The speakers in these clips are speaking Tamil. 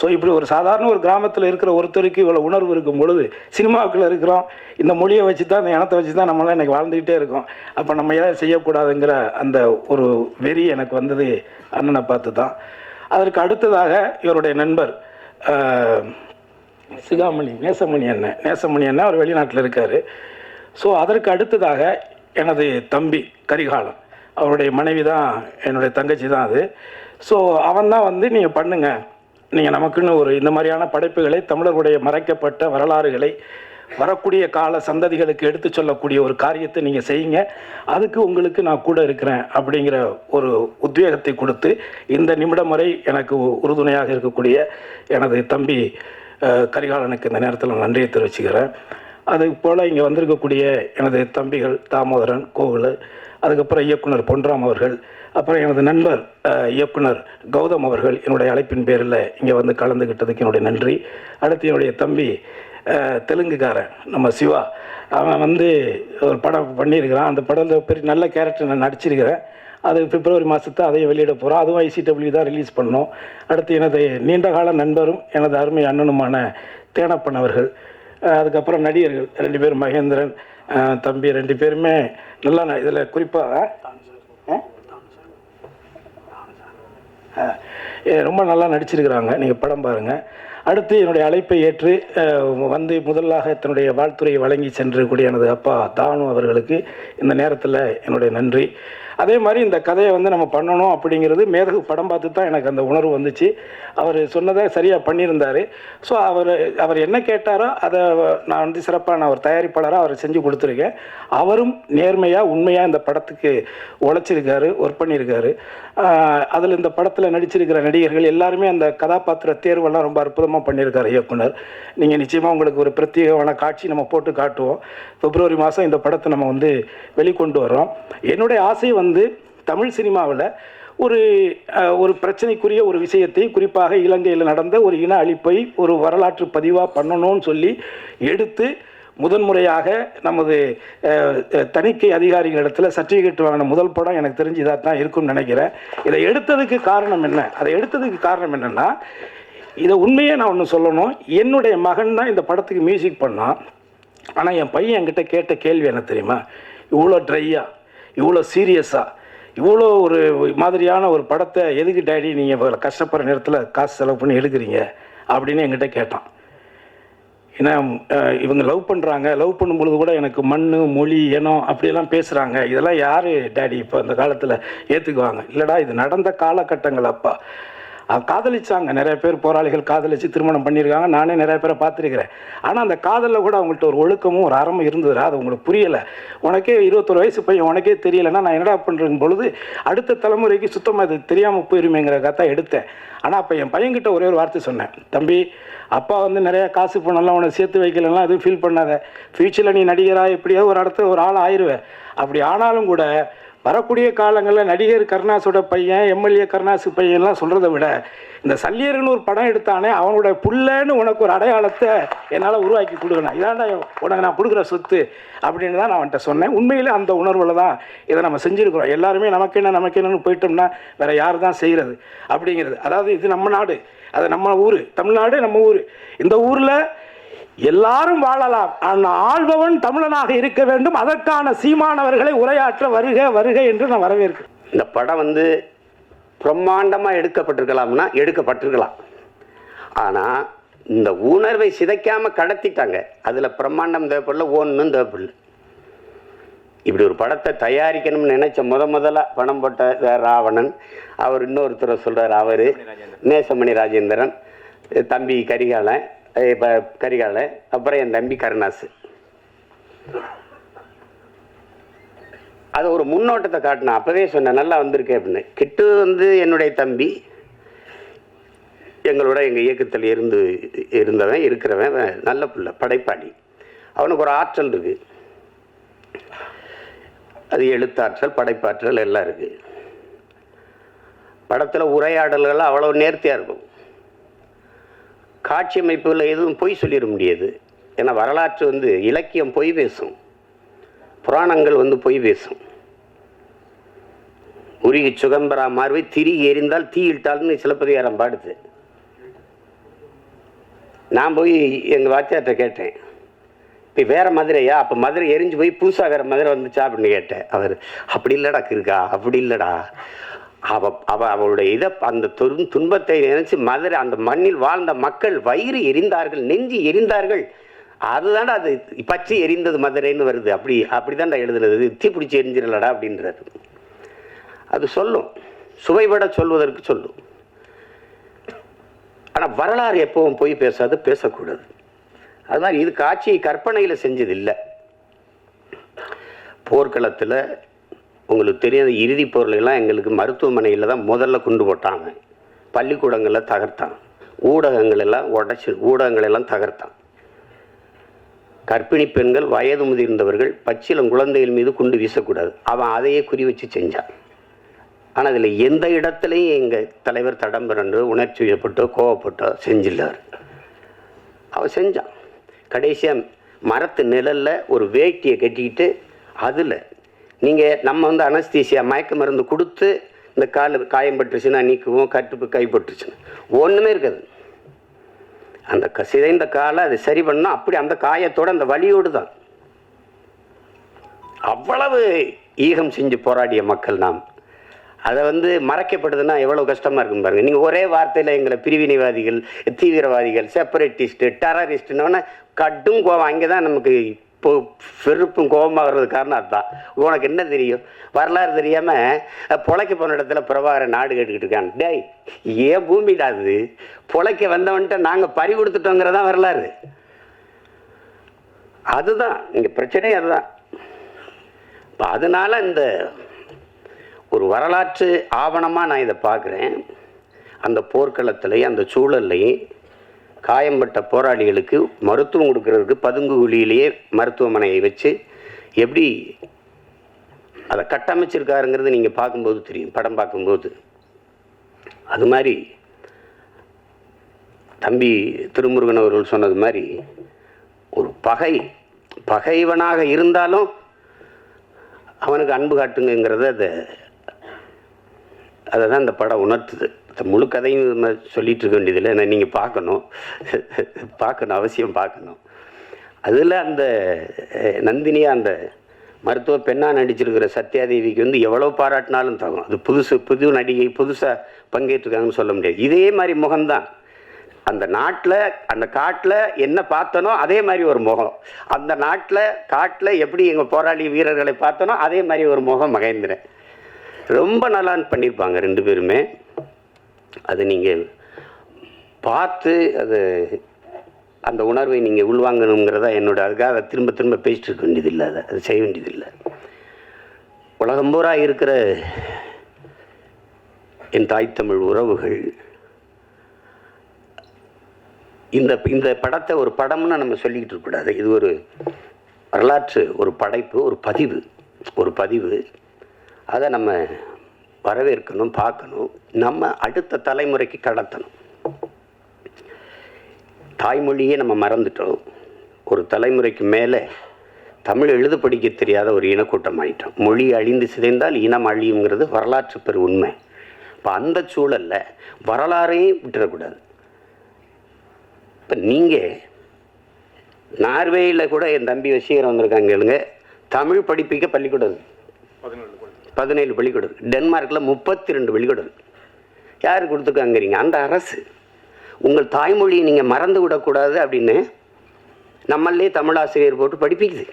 ஸோ இப்படி ஒரு சாதாரண ஒரு கிராமத்தில் இருக்கிற ஒருத்தருக்கு இவ்வளோ உணர்வு இருக்கும் பொழுது சினிமாவுக்குள்ளே இருக்கிறோம் இந்த மொழியை வச்சு தான் இந்த இனத்தை வச்சு தான் நம்மளாம் இன்றைக்கி வாழ்ந்துக்கிட்டே இருக்கோம். அப்போ நம்ம ஏதாவது செய்யக்கூடாதுங்கிற அந்த ஒரு வெறி எனக்கு வந்தது அண்ணனை பார்த்து தான் அதற்கு அடுத்ததாக இவருடைய நண்பர் சிகாமணி நேசமணி அண்ணன். நேசமணி அண்ணன் அவர் வெளிநாட்டில் இருக்கார். ஸோ அதற்கு அடுத்ததாக எனது தம்பி கரிகாலம் அவருடைய மனைவி தான் என்னுடைய தங்கச்சி தான் அது. ஸோ அவன் தான் வந்து நீங்கள் பண்ணுங்கள் நீங்கள் நமக்குன்னு ஒரு இந்த மாதிரியான படைப்புகளை தமிழர்களுடைய மறைக்கப்பட்ட வரலாறுகளை வரக்கூடிய கால சந்ததிகளுக்கு எடுத்து சொல்லக்கூடிய ஒரு காரியத்தை நீங்கள் செய்யுங்க. அதுக்கு உங்களுக்கு நான் கூட இருக்கிறேன் அப்படிங்கிற ஒரு உத்வேகத்தை கொடுத்து இந்த நிமிடம் வரை எனக்கு உறுதுணையாக இருக்கக்கூடிய எனது தம்பி கரிகாலனுக்கு இந்த நேரத்தில் நான் நன்றியை தெரிவிச்சுக்கிறேன். அது போல் இங்கே வந்திருக்கக்கூடிய எனது தம்பிகள் தாமோதரன் கோவில் அதுக்கப்புறம் இயக்குனர் பொன்ராம் அவர்கள் அப்புறம் எனது நண்பர் இயக்குனர் கௌதம் அவர்கள் என்னுடைய அழைப்பின் பேரில் இங்கே வந்து கலந்துக்கிட்டதுக்கு என்னுடைய நன்றி. அடுத்து என்னுடைய தம்பி தெலுங்குக்காரன் நம்ம சிவா. அவன் வந்து ஒரு படம் பண்ணியிருக்கிறான். அந்த படத்தில் பெரிய நல்ல கேரக்டர் நான் நடிச்சிருக்கிறேன். அது பிப்ரவரி மாதத்தை அதையும் வெளியிட போகிறோம் அதுவும் ஐசிடபிள்யூ தான் ரிலீஸ் பண்ணோம் அடுத்து எனது நீண்டகால நண்பரும் எனது அருமை அண்ணனுமான தேனப்பன் அவர்கள். அதுக்கப்புறம் நடிகர்கள். ரெண்டு பேரும் மகேந்திரன் தம்பி ரெண்டு பேருமே நல்லா இதில் குறிப்பாக ரொம்ப நல்லா நடிச்சிருக்கிறாங்க. நீங்கள் படம் பாருங்கள் அடுத்து என்னுடைய அழைப்பை ஏற்று வந்து முதலாக தன்னுடைய வாழ்த்துறையை வழங்கி சென்றக்கூடிய எனது அப்பா தானு அவர்களுக்கு இந்த நேரத்தில் என்னுடைய நன்றி. அதே மாதிரி இந்த கதையை வந்து நம்ம பண்ணணும் அப்படிங்கிறது மேதகு படம் பார்த்து தான் எனக்கு அந்த உணர்வு வந்துச்சு. அவர் சொன்னதை சரியாக பண்ணியிருந்தார். ஸோ அவர் அவர் என்ன கேட்டாரோ அதை நான் வந்து சிறப்பாக நான் ஒரு தயாரிப்பாளராக அவர் செஞ்சு கொடுத்துருக்கேன். அவரும் நேர்மையாக உண்மையாக இந்த படத்துக்கு உழைச்சிருக்காரு ஒர்க் பண்ணியிருக்காரு. அதில் இந்த படத்தில் நடிச்சிருக்கிற நடிகர்கள் எல்லாருமே அந்த கதாபாத்திர தேர்வெல்லாம் ரொம்ப அற்புதமாக பண்ணியிருக்கார் இயக்குனர். நீங்கள் நிச்சயமாக உங்களுக்கு ஒரு பிரத்யேகமான காட்சி நம்ம போட்டு காட்டுவோம். பிப்ரவரி மாதம் இந்த படத்தை நம்ம வந்து வெளிக்கொண்டு வரோம் என்னுடைய ஆசை வந்து தமிழ் சினிமாவில் ஒரு ஒரு பிரச்சனைக்குரிய ஒரு விஷயத்தை குறிப்பாக இலங்கையில் நடந்த ஒரு இன அழிப்பை ஒரு வரலாற்று பதிவாக பண்ணணும்னு சொல்லி எடுத்து முதன்முறையாக நமது தணிக்கை அதிகாரிகளிடத்தில் சர்டிஃபிகேட் வாங்கின முதல் படம் எனக்கு தெரிஞ்சு இதாக தான் இருக்கும்னு நினைக்கிறேன். இதை எடுத்ததுக்கு காரணம் என்ன? அதை எடுத்ததுக்கு காரணம் என்னென்னா இதை உண்மையே நான் ஒன்று சொல்லணும். என்னுடைய மகன் தான் இந்த படத்துக்கு மியூசிக் பண்ணான். ஆனால் என் பையன் என்கிட்ட கேட்ட கேள்வி என்ன தெரியுமா? இவ்வளோ ட்ரையாக இவ்வளோ சீரியஸாக இவ்வளோ ஒரு மாதிரியான ஒரு படத்தை எதுக்கு டேடி நீங்கள் கஷ்டப்படுற நேரத்தில் காசு செலவு பண்ணி எடுக்கிறீங்க? அப்படின்னு என்கிட்ட கேட்டான். ஏன்னா இவங்க லவ் பண்ணுறாங்க லவ் பண்ணும்பொழுது கூட எனக்கு மண் மொழி இனம் அப்படியெல்லாம் பேசுகிறாங்க இதெல்லாம் யார் டேடி இப்போ அந்த காலத்தில் ஏற்றுக்குவாங்க இல்லைடா இது நடந்த காலகட்டங்கள் அப்பா. காதலிச்சாங்க. நிறைய பேர் போராளிகள் காதலிச்சு திருமணம் பண்ணியிருக்காங்க. நானே நிறைய பேரை பார்த்துருக்கிறேன். ஆனால் அந்த காதலில் கூட அவங்கள்ட்ட ஒரு ஒழுக்கமும் ஒரு அறமும் இருந்ததுரா அது உங்களுக்கு புரியலை. உனக்கே இருபத்தொரு வயசு பையன் உனக்கே தெரியலைன்னா நான் என்னடா பண்ணுறேன் பொழுது அடுத்த தலைமுறைக்கு சுத்தமாக இது தெரியாமல் போயிருமேங்கிற கதை எடுத்தேன். ஆனால் அப்போ என் பையன்கிட்ட ஒரே ஒரு வார்த்தை சொன்னேன். தம்பி அப்பா வந்து நிறையா காசு பணம்லாம் உனக்கு சேர்த்து வைக்கலன்னா எதுவும் ஃபீல் பண்ணாத. ஃப்யூச்சரில் நீ நடிகராக எப்படியோ ஒரு இடத்துல ஒரு ஆள் ஆயிடுவேன் அப்படி ஆனாலும் கூட வரக்கூடிய காலங்களில் நடிகர் கருணாஸோட பையன் எம்எல்ஏ கருணாசு பையன்லாம் சொல்கிறத விட இந்த சல்லியர்னு ஒரு படம் எடுத்தானே அவனோட புள்ளன்னு உனக்கு ஒரு அடையாளத்தை என்னால் உருவாக்கி கொடுக்கணும். இதாண்டா உனக்கு நான் கொடுக்குற சொத்து அப்படின்னு தான் நான் அவன்கிட்ட சொன்னேன். உண்மையில் அந்த உணர்வில் தான் இதை நம்ம செஞ்சுருக்கிறோம். எல்லாருமே நமக்கு என்ன நமக்கு என்னன்னு போயிட்டோம்னா வேறு யார் தான் செய்கிறது அப்படிங்கிறது. அதாவது இது நம்ம நாடு. அது நம்ம ஊர். தமிழ்நாடு நம்ம ஊர். இந்த ஊரில் எல்லாரும் வாழலாம். ஆனால் ஆள்பவன் தமிழனாக இருக்க வேண்டும். அதற்கான சீமானவர்களை உரையாற்ற வருக வருக என்று நான் வரவேற்கிறேன். இந்த படம் வந்து பிரம்மாண்டமாக எடுக்கப்பட்டிருக்கலாம்னா எடுக்கப்பட்டிருக்கலாம். ஆனால் இந்த உணர்வை சிதைக்காமல் கடத்திட்டாங்க. அதில் பிரம்மாண்டம் தேவைப்படல ஒன்றும் தேவைப்படல. இப்படி ஒரு படத்தை தயாரிக்கணும்னு நினைச்ச முத முதல்ல பணம் போட்ட ராவணன் அவர் இன்னொருத்தரை சொல்கிறார் அவர் நேசமணி ராஜேந்திரன் தம்பி கரிகாலன் இப்போ கரிகால அப்புறம் என் தம்பி கருணாசு அது ஒரு முன்னோட்டத்தை காட்டினேன் அப்போவே சொன்னேன் நல்லா வந்திருக்கேன் அப்படின்னு. கிட்டு வந்து என்னுடைய தம்பி. எங்களோட எங்கள் இயக்கத்தில் இருந்து இருந்தவன் இருக்கிறவன் நல்ல பிள்ளை படைப்பாளி. அவனுக்கு ஒரு ஆற்றல் இருக்குது அது எழுத்தாற்றல் படைப்பாற்றல் எல்லாம் இருக்குது படத்தில் உரையாடல்கள் அவ்வளோ நேர்த்தியாக இருக்கும். காட்சி அமைப்புகளில் எதுவும் பொய் சொல்லிட முடியாது. ஏன்னா வரலாற்று வந்து இலக்கியம் பொய் பேசும். புராணங்கள் வந்து பொய் பேசும். உருகி சுகம்பரா மார்வை திரி எரிந்தால் தீ இட்டால்னு சிலப்பதிகாரம் பாடுது. நான் போய் எங்கள் வாத்தியார்கிட்ட கேட்டேன். இப்போ வேறு மதுரையா? அப்போ மதுரை எரிஞ்சு போய் புதுசாக வேறு மதுரை வந்துச்சா அப்படின்னு கேட்டேன். அவர் அப்படி இல்லடா இருக்கா அப்படி இல்லைடா. அவ அவ அவளுடைய இதை அந்த துன் துன்பத்தை நினைச்சு மதுரை அந்த மண்ணில் வாழ்ந்த மக்கள் வயிறு எரிந்தார்கள் நெஞ்சு எரிந்தார்கள். அதுதான்டா அது பச்சை எரிந்தது மதுரைன்னு வருது. அப்படி அப்படிதான்டா எழுதுனது தீ பிடிச்சி எரிஞ்சிடலடா அப்படின்றது அது சொல்லும். சுவைபட சொல்வதற்கு சொல்லும். ஆனால் வரலாறு எப்பவும் போய் பேசாது பேசக்கூடாது. அது மாதிரி இது காட்சியை கற்பனையில் செஞ்சது இல்லை போர்க்களத்தில் உங்களுக்கு தெரியாத இறுதி பொருளெல்லாம் எங்களுக்கு மருத்துவமனையில் தான் முதல்ல கொண்டு போட்டாங்க பள்ளிக்கூடங்களில் தகர்த்தான். ஊடகங்களெல்லாம் உடச்சி ஊடகங்களெல்லாம் தகர்த்தான். கர்ப்பிணி பெண்கள் வயது முதிர்ந்தவர்கள் பச்சிலம் குழந்தைகள் மீது குண்டு வீசக்கூடாது. அவன் அதையே குறி வச்சு செஞ்சான். ஆனால் அதில் எந்த இடத்துலையும் எங்கள் தலைவர் தடம் உணர்ச்சி வயப்பட்டோ கோவப்பட்டோ செஞ்சில்லார். அவன் செஞ்சான். கடைசியாக மரத்து நிழலில் ஒரு வேட்டியை கட்டிக்கிட்டு அதில் நீங்கள் நம்ம வந்து அனஸ்தீசியா மயக்க மருந்து கொடுத்து இந்த கால் காயம் பட்டுருச்சுன்னா நீக்குவோம் கட்டுப்பு கைப்பட்டுருச்சுன்னா ஒன்றுமே இருக்காது. அந்த க- சிதைந்த காலை அதை சரி பண்ணால் அப்படி அந்த காயத்தோட அந்த வலியோடு தான். அவ்வளவு ஈகம் செஞ்சு போராடிய மக்கள் நாம். அதை வந்து மறைக்கப்படுதுன்னா எவ்வளோ கஷ்டமாக இருக்கும் பாருங்கள் நீங்கள் ஒரே வார்த்தையில் எங்களை பிரிவினைவாதிகள் தீவிரவாதிகள் செப்பரேட்டிஸ்ட்டு டெரரிஸ்ட்டுன்னு கடும் கோவம். அங்கே தான் நமக்கு இப்போ வெறுப்பும் கோபமாக காரணம் அதுதான். உனக்கு என்ன தெரியும்? வரலாறு தெரியாமல் பொழைக்க போன இடத்துல பிரபாகரன் நாடு கேட்டுக்கிட்டு இருக்கான். டேய் ஏன் பூமிடா அது? பொழைக்க வந்தவன்ட்ட நாங்கள் பறி கொடுத்துட்டோங்கிறதான் வரலாறு. அதுதான் இங்கே பிரச்சனையே அதுதான். இப்போ அதனால இந்த ஒரு வரலாற்று ஆவணமாக நான் இதை பார்க்குறேன். அந்த போர்க்களத்துலேயும் அந்த சூழல்லையும் காயம்பட்ட போராளிகளுக்கு மருத்துவம் கொடுக்கறதுக்கு பதுங்கு குழியிலேயே மருத்துவமனையை வச்சு எப்படி அதை கட்டமைச்சிருக்காருங்கிறது நீங்கள் பார்க்கும்போது தெரியும் படம் பார்க்கும்போது. அது மாதிரி தம்பி திருமுருகன் அவர்கள் சொன்னது மாதிரி ஒரு பகை பகைவனாக இருந்தாலும் அவனுக்கு அன்பு காட்டுங்கிறத அதை அதை தான் இந்த படம் உணர்த்துது. முழு கதையும் நம்ம சொல்லிட்டு இருக்க வேண்டியதில்லை. ஏன்னா நீங்கள் பார்க்கணும். பார்க்கணும் அவசியம் பார்க்கணும். அதில் அந்த நந்தினியாக அந்த மருத்துவ பெண்ணாக நடிச்சிருக்கிற சத்யாதேவிக்கு வந்து எவ்வளோ பாராட்டினாலும் தகும் அது புதுசு புது நடிகை புதுசாக பங்கேற்றிருக்காங்கன்னு சொல்ல முடியாது. இதே மாதிரி முகம்தான். அந்த நாட்டில் அந்த காட்டில் என்ன பார்த்தனோ அதே மாதிரி ஒரு முகம். அந்த நாட்டில் காட்டில் எப்படி எங்கள் போராளி வீரர்களை பார்த்தனோ அதே மாதிரி ஒரு முகம் மகேந்திரன். ரொம்ப நல்லா பண்ணியிருப்பாங்க ரெண்டு பேருமே. அது நீங்கள் பார்த்து அது அந்த உணர்வை நீங்கள் உள்வாங்கணுங்கிறதா என்னோட அதுக்காக திரும்ப திரும்ப பேசிட்டு இருக்க வேண்டியதில்லை. அதை அது செய்ய வேண்டியதில்லை. உலகம் பூரா இருக்கிற என் தாய் தமிழ் உறவுகள் இந்த இந்த படத்தை ஒரு படம்னு நம்ம சொல்லிக்கிட்டு இருக்கக்கூடாது இது ஒரு வரலாற்று ஒரு படைப்பு ஒரு பதிவு ஒரு பதிவு. அதை நம்ம வரவேற்கணும் பார்க்கணும் நம்ம அடுத்த தலைமுறைக்கு கடத்தணும். தாய்மொழியே நம்ம மறந்துட்டோம். ஒரு தலைமுறைக்கு மேலே தமிழ் எழுத படிக்க தெரியாத ஒரு இனக்கூட்டம் ஆகிட்டோம் மொழி அழிந்து சிதைந்தால் இனம் அழியுங்கிறது வரலாற்று பெரு உண்மை. இப்போ அந்த சூழலில் வரலாறையும் விட்டுறக்கூடாது. இப்போ நீங்கள் நார்வேயில் கூட என் தம்பி வசீகரம் வந்திருக்காங்க கேளுங்க. தமிழ் படிப்பிக்க பள்ளிக்கூடம் பதினேழு பள்ளிக்கூடம் டென்மார்க்கில் முப்பத்தி ரெண்டு பள்ளிக்கூடம் யார் கொடுத்துருக்காங்கிறீங்க? அந்த அரசு. உங்கள் தாய்மொழியை நீங்கள் மறந்து விடக்கூடாது அப்படின்னு நம்மளே தமிழாசிரியர் போட்டு படிப்பிக்குது.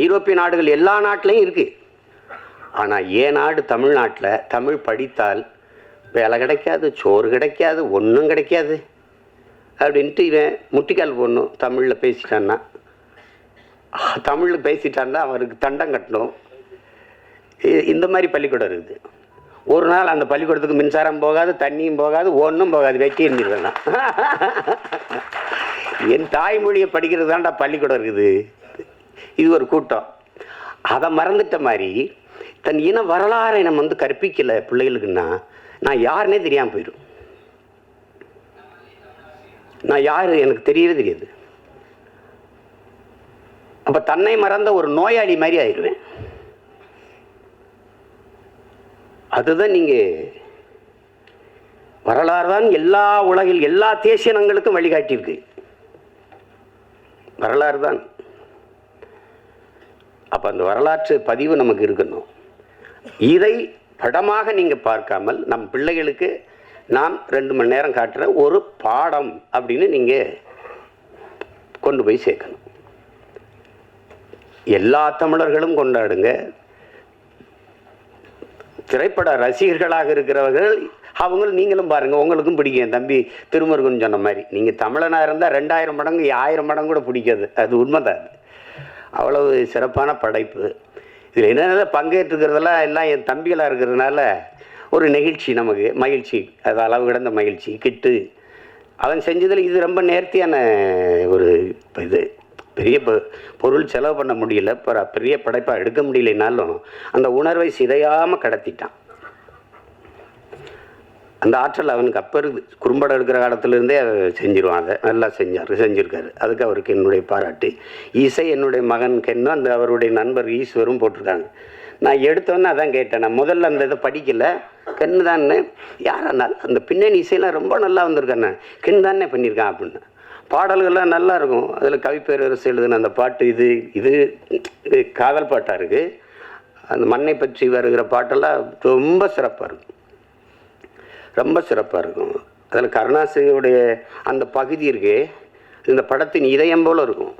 ஐரோப்பிய நாடுகள் எல்லா நாட்டிலையும் இருக்குது ஆனால் ஏன் நாடு தமிழ்நாட்டில் தமிழ் படித்தால் வேலை கிடைக்காது சோறு கிடைக்காது ஒன்றும் கிடைக்காது அப்படின்ட்டு இவன் முட்டிக்கால் போடணும் தமிழில் பேசிட்டான்னா. தமிழில் பேசிட்டான்னா அவருக்கு தண்டம் கட்டணும். இந்த மாதிரி பள்ளிக்கூடம் இருக்குது. ஒரு நாள் அந்த பள்ளிக்கூடத்துக்கு மின்சாரம் போகாது தண்ணியும் போகாது ஒன்றும் போகாது வெட்டி இருந்துருவேன் என் தாய்மொழியை படிக்கிறது தான்டா பள்ளிக்கூடம் இருக்குது. இது ஒரு கூட்டம். அதை மறந்துட்ட மாதிரி தன் இன வரலாறை நம்ம வந்து கற்பிக்கலை பிள்ளைகளுக்குன்னா நான் யாருன்னே தெரியாமல் போயிடும். நான் யார் எனக்கு தெரியவே தெரியாது. அப்போ தன்னை மறந்த ஒரு நோயாளி மாதிரி ஆயிடுவேன் அதுதான் நீங்கள் வரலாறு தான் எல்லா உலகில் எல்லா தேசியனங்களுக்கும் வழிகாட்டியிருக்கு. வரலாறு தான் அப்போ அந்த வரலாற்று பதிவு நமக்கு இருக்கணும். இதை படமாக நீங்கள் பார்க்காமல் நம் பிள்ளைகளுக்கு நாம் ரெண்டு மணி நேரம் காட்டுற ஒரு பாடம் அப்படின்னு நீங்கள் கொண்டு போய் சேர்க்கணும். எல்லா தமிழர்களும் கொண்டாடுங்க. திரைப்பட ரசிகர்களாக இருக்கிறவர்கள் அவங்க நீங்களும் பாருங்கள் உங்களுக்கும் பிடிக்கும். என் தம்பி திருமுருகன் சொன்ன மாதிரி. நீங்கள் தமிழனாக இருந்தால் ரெண்டாயிரம் மடங்கு ஆயிரம் மடங்கு கூட பிடிக்காது. அது உண்மைதான் அது. அவ்வளவு சிறப்பான படைப்பு. இதில் என்னென்ன பங்கேற்றுக்கிறதெல்லாம் எல்லாம் என் தம்பிகளாக இருக்கிறதுனால ஒரு நெகிழ்ச்சி நமக்கு மகிழ்ச்சி. அது அளவு கிடந்த மகிழ்ச்சி கிட்டு. அவன் செஞ்சதில் இது ரொம்ப நேர்த்தியான ஒரு இது. பெரிய பொ- பொருள் செலவு பண்ண முடியல பெரிய படைப்பாக எடுக்க முடியலைனாலும் அந்த உணர்வை சிதையாமல் கடத்திட்டான். அந்த ஆற்றல் அவனுக்கு அப்போ இருக்குது குறும்படம் எடுக்கிற காலத்துலேருந்தே செஞ்சிருவான் அதை நல்லா செஞ்சார் செஞ்சுருக்காரு. அதுக்கு அவருக்கு என்னுடைய பாராட்டு. இசை என்னுடைய மகன் கென்னும் அந்த அவருடைய நண்பர் ஈஸ்வரும் போட்டிருக்காங்க. நான் எடுத்தோன்னே அதான் கேட்டேன் நான் முதல்ல அந்த இதை படிக்கல. கென்னு தானே யாரா அந்த பின்னணி இசையெல்லாம் ரொம்ப நல்லா வந்திருக்கேண்ணே கென் தானே பண்ணியிருக்கான் அப்படின்னு. பாடல்கள்லாம் நல்லா இருக்கும் அதில் கவிப்பேரரசு எழுதின அந்த பாட்டு இது இது இது காதல் பாட்டாக இருக்குது அந்த மண்ணை பற்றி வருகிற பாட்டெல்லாம் ரொம்ப சிறப்பாக இருக்கும். ரொம்ப சிறப்பாக இருக்கும். அதில் கருணாசிரியுடைய அந்த பகுதி இருக்கே. இந்த படத்தின் இதயம் போல் இருக்கும்.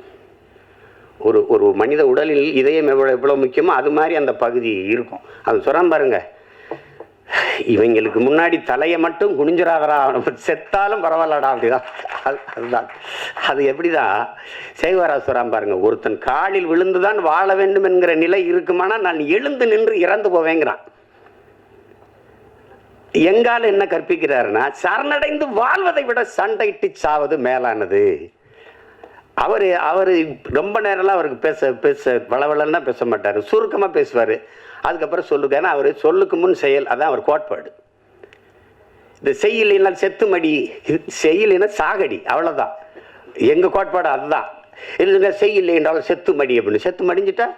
ஒரு ஒரு மனித உடலில் இதயம் எவ்வளோ எவ்வளோ முக்கியமோ அது மாதிரி அந்த பகுதி இருக்கும். அது சொல்கிறான் பாருங்கள் இவங்களுக்கு முன்னாடி தலையை மட்டும் குனிஞ்சிராதரா செத்தாலும் பரவாயில்லடா அப்படிதான். அதுதான். அது எப்படிதான் சேவரா சொல்கிறான் பாருங்க ஒருத்தன் காலில் விழுந்துதான் வாழ வேண்டும் என்கிற நிலை இருக்குமானா நான் எழுந்து நின்று இறந்து போவேங்கிறான். எங்கால என்ன கற்பிக்கிறாருன்னா சரணடைந்து வாழ்வதை விட சண்டையிட்டு சாவது மேலானது. அவர் அவர் ரொம்ப நேரம்லாம் அவருக்கு பேச பேச வளவளன்னா பேச மாட்டார் சுருக்கமாக பேசுவார். அதுக்கப்புறம் சொல்லுங்க ஏன்னா அவர் சொல்லுக்கு முன் செயல். அதான் அவர் கோட்பாடு. இந்த செய்யலைன்னா செத்துமடி. செய்யலைன்னா சாகடி. அவ்வளோதான் எங்கள் கோட்பாடு அதுதான். இல்லைங்க செய்யலை என்றாலும் செத்துமடி அப்படின்னு. செத்து மடிஞ்சிட்டா?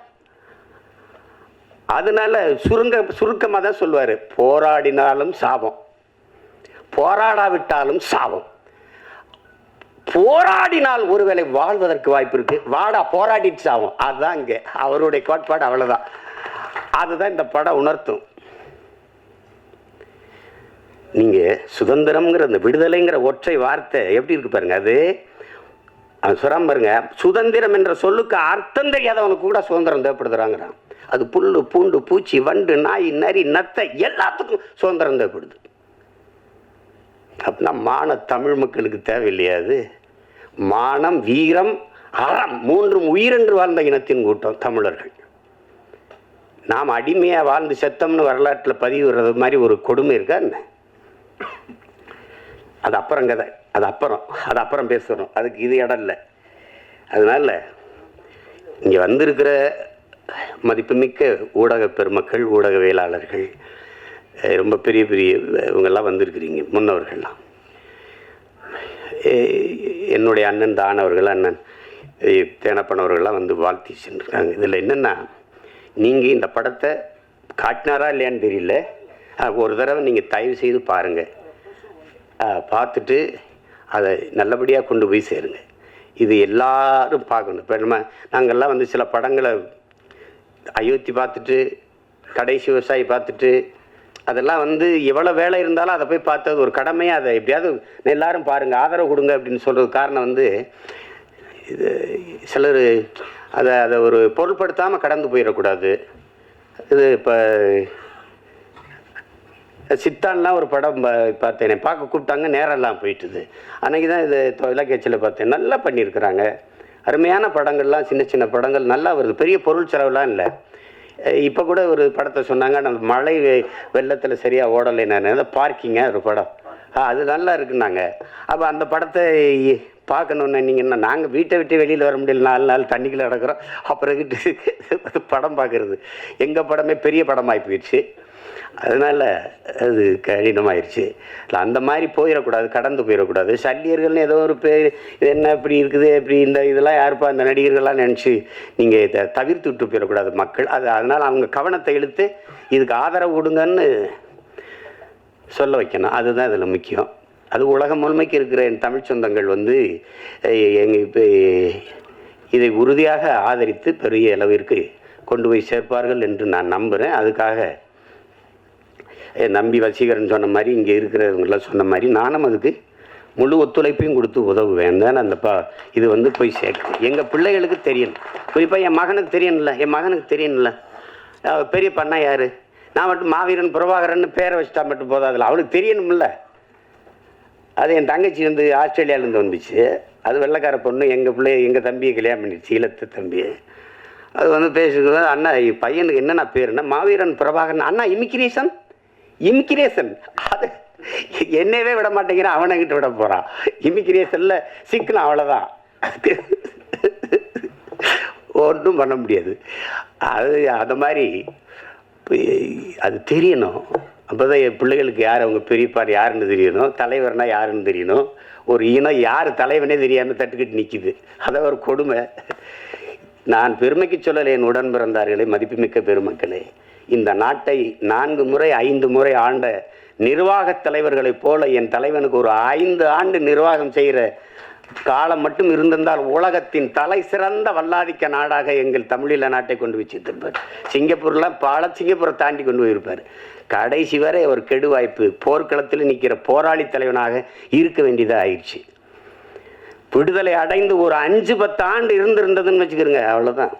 அதனால சுருங்க சுருக்கமாக தான் சொல்லுவார். போராடினாலும் சாபம். போராடாவிட்டாலும் சாபம். போராடினால் ஒருவேளை வாழ்வதற்கு வாய்ப்பு இருக்குது வாடா போராடிட்டு சாவும் அதுதான் இங்கே அவருடைய கோட்பாடு அவ்வளோதான் அதுதான் இந்த படம் உணர்த்தும். நீங்க சுதந்திரம்ங்கிற அந்த விடுதலைங்கிற ஒற்றை வார்த்தை எப்படி இருக்கு பாருங்க அது அவன் பாருங்க சுதந்திரம் என்ற சொல்லுக்கு அர்த்தம் தெரியாதவனுக்கு கூட சுதந்திரம் தேவைப்படுதுறாங்கிறான். அது புல்லு பூண்டு பூச்சி வண்டு நாய் நரி நத்தை எல்லாத்துக்கும் சுதந்திரம் தேவைப்படுது. அப்படின்னா மான தமிழ் மக்களுக்கு தேவையில்லையா அது? மானம் வீரம் அறம் மூன்றும் உயிரென்று வாழ்ந்த இனத்தின் கூட்டம் தமிழர்கள். நாம் அடிமையாக வாழ்ந்து செத்தோம்னு வரலாற்றில் பதிவுறது மாதிரி ஒரு கொடுமை இருக்கா என்ன? அது அப்புறம் கதை. அது அப்புறம். அது அப்புறம் பேசுகிறோம் அதுக்கு இது இடம் இல்லை. அதனால் இங்கே வந்திருக்கிற மதிப்புமிக்க ஊடக பெருமக்கள் ஊடகவியலாளர்கள் ரொம்ப பெரிய பெரிய இவங்கெல்லாம் வந்திருக்கிறீங்க முன்னவர்கள்லாம். என்னுடைய அண்ணன் தானவர்கள் அண்ணன் தேனப்பனவர்கள்லாம் வந்து வாழ்த்தி சென்றிருக்காங்க. இதில் என்னென்னா நீங்கள் இந்த படத்தை காட்டினாரா இல்லையான்னு தெரியல. ஒரு தடவை நீங்கள் தயவு செய்து பாருங்கள் பார்த்துட்டு அதை நல்லபடியாக கொண்டு போய் சேருங்க. இது எல்லாரும் பார்க்கணும். இப்போ நம்ம நாங்கள்லாம் வந்து சில படங்களை அயோத்தி பார்த்துட்டு கடைசி விவசாயி பார்த்துட்டு அதெல்லாம் வந்து எவ்வளோ வேலை இருந்தாலும் அதை போய் பார்த்தது ஒரு கடமையாக அதை எப்படியாவது எல்லாரும் பாருங்கள் ஆதரவு கொடுங்க அப்படின்னு சொல்கிறது காரணம் வந்து இது சிலர் அதை அதை ஒரு பொருட்படுத்தாமல் கடந்து போயிடக்கூடாது. இது இப்போ சித்தான்லாம் ஒரு படம் பார்த்தேனே பார்க்க கூப்பிட்டாங்க நேரெல்லாம் போயிட்டுது. அன்னைக்கு தான் இது தொலைக்காட்சியில் பார்த்தேன். நல்லா பண்ணியிருக்கிறாங்க. அருமையான படங்கள்லாம் சின்ன சின்ன படங்கள் நல்லா வருது. பெரிய பொருள் செலவுலாம் இல்லை. இப்போ கூட ஒரு படத்தை சொன்னாங்க அந்த மழை வெள்ளத்தில் சரியாக ஓடலை நான் பார்க்கிங்க ஒரு படம். ஆ, அது நல்லா இருக்குன்னாங்க. அப்போ அந்த படத்தை பார்க்கணுன்னு நீங்கள் என்ன நாங்கள் வீட்டை விட்டு வெளியில் வர முடியல. நாலு நாள் தண்ணிக்குள்ள நடக்கிறோம். அப்புறம்கிட்டு படம் பார்க்குறது. எங்கள் படமே பெரிய படமாகி போயிடுச்சு. அதனால் அது கடினமாயிருச்சு. இல்லை அந்த மாதிரி போயிடக்கூடாது கடந்து போயிடக்கூடாது. சல்லியர்கள்னு ஏதோ ஒரு பேர் இது என்ன இப்படி இருக்குது இப்படி இந்த இதெல்லாம் யாருப்பா இந்த நடிகர்கள்லாம் நினச்சி நீங்கள் இதை தவிர்த்து விட்டு போயிடக்கூடாது மக்கள். அது அதனால் அவங்க கவனத்தை இழுத்து இதுக்கு ஆதரவு கொடுங்கன்னு சொல்ல வைக்கணும். அதுதான் இதில் முக்கியம். அது உலகம் முழுமைக்கு இருக்கிற என் தமிழ் சொந்தங்கள் வந்து எங்கள் இப்போ இதை உறுதியாக ஆதரித்து பெரிய அளவிற்கு கொண்டு போய் சேர்ப்பார்கள் என்று நான் நம்புகிறேன் அதுக்காக என் நம்பி வசீகரன் சொன்ன மாதிரி இங்கே இருக்கிறவங்களாம் சொன்ன மாதிரி நானும் அதுக்கு முழு ஒத்துழைப்பையும் கொடுத்து உதவுவேன். தான் அந்த பா இது வந்து போய் சேர்க்கணும் எங்கள் பிள்ளைகளுக்கு தெரியணும் குறிப்பாக என் மகனுக்கு தெரியணும்ல என் மகனுக்கு தெரியணும்ல பெரிய பண்ணா யார்? நான் மட்டும் மாவீரன் பிரபாகரன் பேரை வச்சுட்டா மட்டும் போதாதில்ல. அவளுக்கு தெரியணும்ல. அது என் தங்கச்சி வந்து ஆஸ்திரேலியாவிலேருந்து வந்துச்சு. அது வெள்ளைக்கார பொண்ணு எங்கள் பிள்ளை எங்கள் தம்பியை கல்யாணம் பண்ணிடுச்சு இளத்து தம்பி. அது வந்து பேசுகிறது அண்ணா பையனுக்கு என்னென்ன பேருன்னா மாவீரன் பிரபாகரன் அண்ணா இமிக்ரேஷன் இமிக்ரேஷன் அது என்னவே விட மாட்டேங்கிறான் அவனைகிட்ட விட போகிறான் இமிக்ரேஷனில் சிக்கணும் அவ்வளோதான் ஒன்றும் பண்ண முடியாது. அது அது மாதிரி அது தெரியணும். அப்போ தான் என் பிள்ளைகளுக்கு யார் அவங்க பெரியப்பார் யாருன்னு தெரியணும் தலைவர்னா யாருன்னு தெரியணும். ஒரு இனம் யார் தலைவனே தெரியாமல் தட்டுக்கிட்டு நிற்கிது அதான் ஒரு கொடுமை. நான் பெருமைக்கு சொல்லலை என் உடன் பிறந்தார்களே மதிப்புமிக்க பெருமக்களே. இந்த நாட்டை நான்கு முறை ஐந்து முறை ஆண்ட நிர்வாகத் தலைவர்களைப் போல என் தலைவனுக்கு ஒரு ஐந்து ஆண்டு நிர்வாகம் செய்கிற காலம் மட்டும் இருந்திருந்தால் உலகத்தின் தலை சிறந்த வல்லாதிக்க நாடாக எங்கள் தமிழீழ நாட்டை கொண்டு வச்சிருப்பார் சிங்கப்பூர்லாம் பல சிங்கப்பூரை தாண்டி கொண்டு போயிருப்பார். கடைசி வரை ஒரு கெடு வாய்ப்பு போர்க்களத்தில் நிற்கிற போராளி தலைவனாக இருக்க வேண்டியதாக ஆயிடுச்சு. விடுதலை அடைந்து ஒரு அஞ்சு பத்து ஆண்டு இருந்திருந்ததுன்னு வச்சுக்கிறோங்க அவ்வளோதான்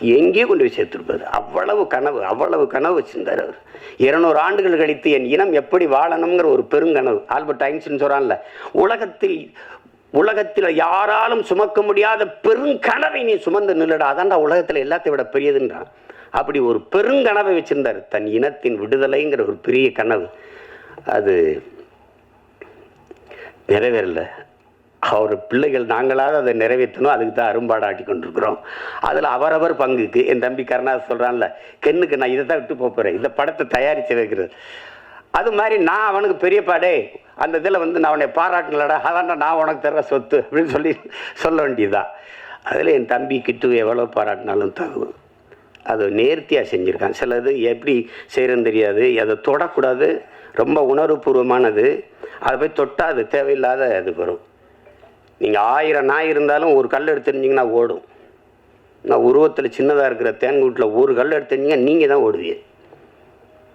எங்கேயோ கொண்டு போய் சேர்த்துருப்பாரு. அவ்வளவு கனவு அவ்வளவு கனவு வச்சிருந்தார் அவர். இருநூறு ஆண்டுகள் கழித்து என் இனம் எப்படி வாழணுங்கிற ஒரு பெருங்கனவு. ஆல்பர்ட் ஐன்ஸ்டின் சொல்றான்ல உலகத்தில் உலகத்தில் யாராலும் சுமக்க முடியாத பெருங்கனவை நீ சுமந்து நில்லடா. அதான்டா உலகத்தில் எல்லாத்தையும் விட பெரியதுன்றான் அப்படி ஒரு பெருங்கனவை வச்சுருந்தார். தன் இனத்தின் விடுதலைங்கிற ஒரு பெரிய கனவு. அது நிறைவேறல. அவர் பிள்ளைகள் நாங்களாவது அதை நிறைவேற்றணும். அதுக்கு தான் அரும்பாடாட்டி கொண்டிருக்கிறோம். அதில் அவரவர் பங்குக்கு என் தம்பி கருணாஸ் சொல்கிறான்ல கண்ணுக்கு நான் இதை தான் விட்டு போகிறேன் இந்த படத்தை தயாரித்து வைக்கிறது. அது மாதிரி நான் அவனுக்கு பெரியப்பாடே அந்த இதில் வந்து நான் அவனை பாராட்டலடா அதான்டா நான் உனக்கு தர்ற சொத்து அப்படின்னு சொல்லி சொல்ல வேண்டியதுதான். அதில் என் தம்பி கிட்டு எவ்வளோ பாராட்டினாலும் தகும் அது நேர்த்தியாக செஞ்சுருக்கான். சிலது எப்படி செய்கிறதுன்னு தெரியாது. அதை தொடக்கூடாது. ரொம்ப உணர்வுபூர்வமானது. அதை போய் தொட்டால் அது தேவையில்லாத அது வரும். நீங்கள் ஆயிரம் நாய் இருந்தாலும் ஒரு கல் எடுத்துருந்தீங்கன்னா ஓடும். நான் உருவத்தில் சின்னதாக இருக்கிற தேன்கூட்டில் ஒரு கல் எடுத்துருந்தீங்கன்னா நீங்கள் தான் ஓடுவீங்க.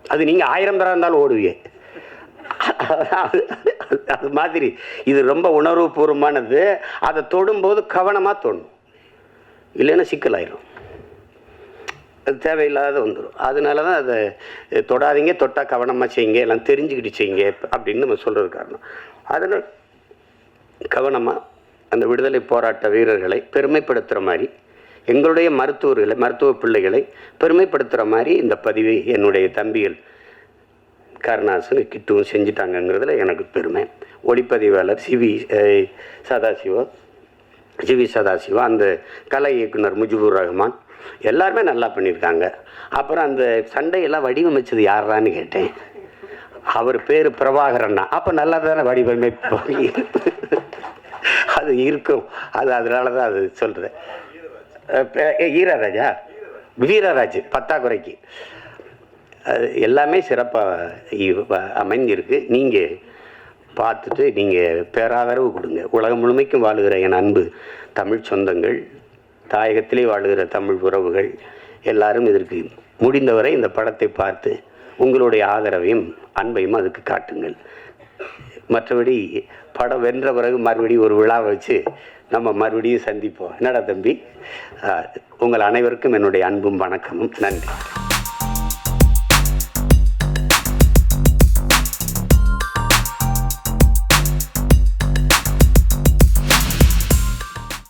அது நீங்கள் ஆயிரம் தரம் இருந்தாலும் ஓடுவீங்க அது- அது மாதிரி. இது ரொம்ப உணர்வுபூர்வமானது. அதை தொடும்போது கவனமாக தொடணும் இல்லைன்னா சிக்கலாயிரும். அது தேவையில்லாத வந்துடும் அதனால தான் அதை தொடாதீங்க தொட்டால் கவனமாக செய்யுங்க எல்லாம் தெரிஞ்சுக்கிட்டு செய்யுங்க அப்படின்னு நம்ம சொல்கிறது காரணம். அதனால் கவனமாக அந்த விடுதலை போராட்ட வீரர்களை பெருமைப்படுத்துகிற மாதிரி எங்களுடைய மருத்துவர்களை மருத்துவ பிள்ளைகளை பெருமைப்படுத்துகிற மாதிரி இந்த பதிவை என்னுடைய தம்பிகள் கருணாசன் கிட்டும் செஞ்சிட்டாங்கங்கிறதுல எனக்கு பெருமை. ஒளிப்பதிவாளர் சிவி சதாசிவம் சதாசிவா சிவி சதாசிவா அந்த கலை இயக்குனர் முஜிபுர் ரஹ்மான் எல்லாருமே நல்லா பண்ணியிருக்காங்க. அப்புறம் அந்த சண்டையெல்லாம் வடிவமைச்சது யாரான்னு கேட்டேன். அவர் பேர் பிரபாகரண்ணா அப்போ நல்லா தானே வடிவமைப்பு? அது இருக்கும். அது அதனால தான் அது சொல்கிறேன் ஈரராஜா? வீரராஜ் பத்தாக்குறைக்கு. அது எல்லாமே சிறப்பாக அமைஞ்சிருக்கு. நீங்கள் பார்த்துட்டு நீங்கள் பேராதரவு கொடுங்க. உலகம் முழுமைக்கும் வாழுகிற என் அன்பு தமிழ் சொந்தங்கள் தாயகத்திலே வாழுகிற தமிழ் உறவுகள் எல்லாரும் இதற்கு முடிந்தவரை இந்த படத்தை பார்த்து உங்களுடைய ஆதரவையும் அன்பையும் அதுக்கு காட்டுங்கள். மற்றபடி படம் வென்ற பிறகு மறுபடியும் ஒரு விழாவை வச்சு நம்ம மறுபடியும் சந்திப்போம். என்னடா தம்பி? உங்கள் அனைவருக்கும் என்னுடைய அன்பும் வணக்கமும். நன்றி.